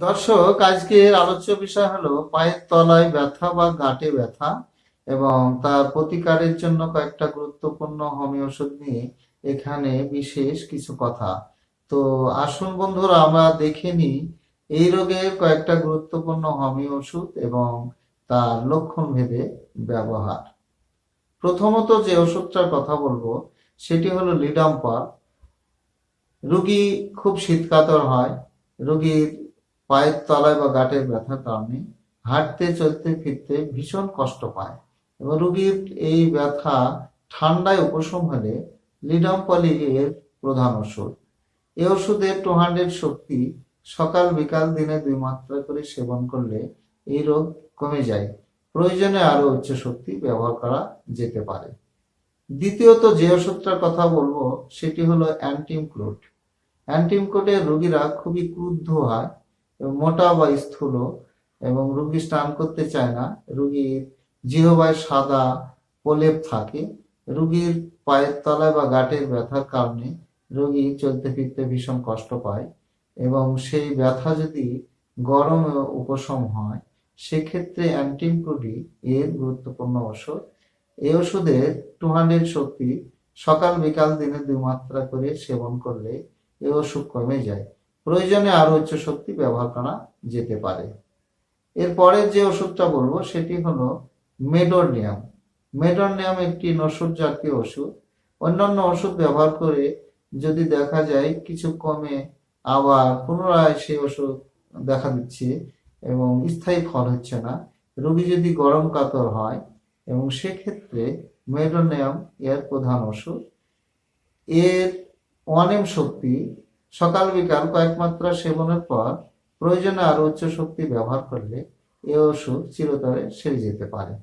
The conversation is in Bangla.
দর্শক, আজকের আলোচ্য বিষয় হলো পায়ের তলায় ব্যথা বা গাঁটে ব্যথা এবং তার প্রতিকারের জন্য কয়েকটা গুরুত্বপূর্ণ হোমিও ওষুধ নিয়ে এখানে বিশেষ কিছু কথা। তো আসুন বন্ধুরা, আমরা দেখে নিই এই রোগের কয়েকটা গুরুত্বপূর্ণ হোমিও ওষুধ এবং তার লক্ষণ ভেদে ব্যবহার। প্রথমত যে ওষুধটার কথা বলব, সেটি হলো লিডাম্পার। রুগী খুব শীতকাতর হয়, রোগীর পায়ের তলায় বা গাঁটের ব্যথার কারণে হাঁটতে, চলতে, ফিরতে ভীষণ কষ্ট পায় এবং রুগীর এই ব্যথা ঠান্ডায় উপশম হলে লিডাম্পলি এর প্রধান ওষুধ। এ ওষুধের টু হান্ড্রেড শক্তি সকাল, বিকাল, দিনে দুই মাত্রা করে সেবন করলে এই রোগ কমে যায়। প্রয়োজনে আরও উচ্চ শক্তি ব্যবহার করা যেতে পারে। দ্বিতীয়ত যে ওষুধটার কথা বলব, সেটি হলো অ্যান্টিমক্রুট। অ্যান্টিমক্রুটের রোগীরা খুবই ক্রুদ্ধ হয় মোটা বা স্থূল এবং রুগী স্নান করতে চায় না, রুগীর জিহবায় সাদা প্রলেপ থাকে, রুগীর পায়ের তলায় বা গাঁটের ব্যথার কারণে রোগী চলতে ফিরতে ভীষণ কষ্ট পায় এবং সেই ব্যথা যদি গরমে উপশম হয়, সেক্ষেত্রে অ্যান্টিমক্রুটি এর গুরুত্বপূর্ণ ওষুধ এই ওষুধের টু হান্ড্রেড শক্তি সকাল বিকাল দিনে দুই মাত্রা করে সেবন করলে এই অসুখ কমে যায়। প্রয়োজনে আরও উচ্চ শক্তি ব্যবহার করা যেতে পারে। এরপরে যে ওষুধটা বলব, সেটি হলো মেডোনিয়াম মেডোনিয়াম একটি নসুর জাতীয় ওষুধ। অন্যান্য ওষুধ ব্যবহার করে যদি দেখা যায় কিছু কমে, আবার পুনরায় সেই ওষুধ দেখা দিচ্ছে এবং স্থায়ী ফল হচ্ছে না, রোগী যদি গরম কাতর হয়, এবং সেক্ষেত্রে মেডোনিয়াম এর প্রধান ওষুধ। এর অনেম শক্তি সকাল বিকাল কয়েক মাত্রা সেবনের পর প্রয়োজনে আরও উচ্চ শক্তি ব্যবহার করলে এ ওষুধ চিরতরে সেরে যেতে পারে।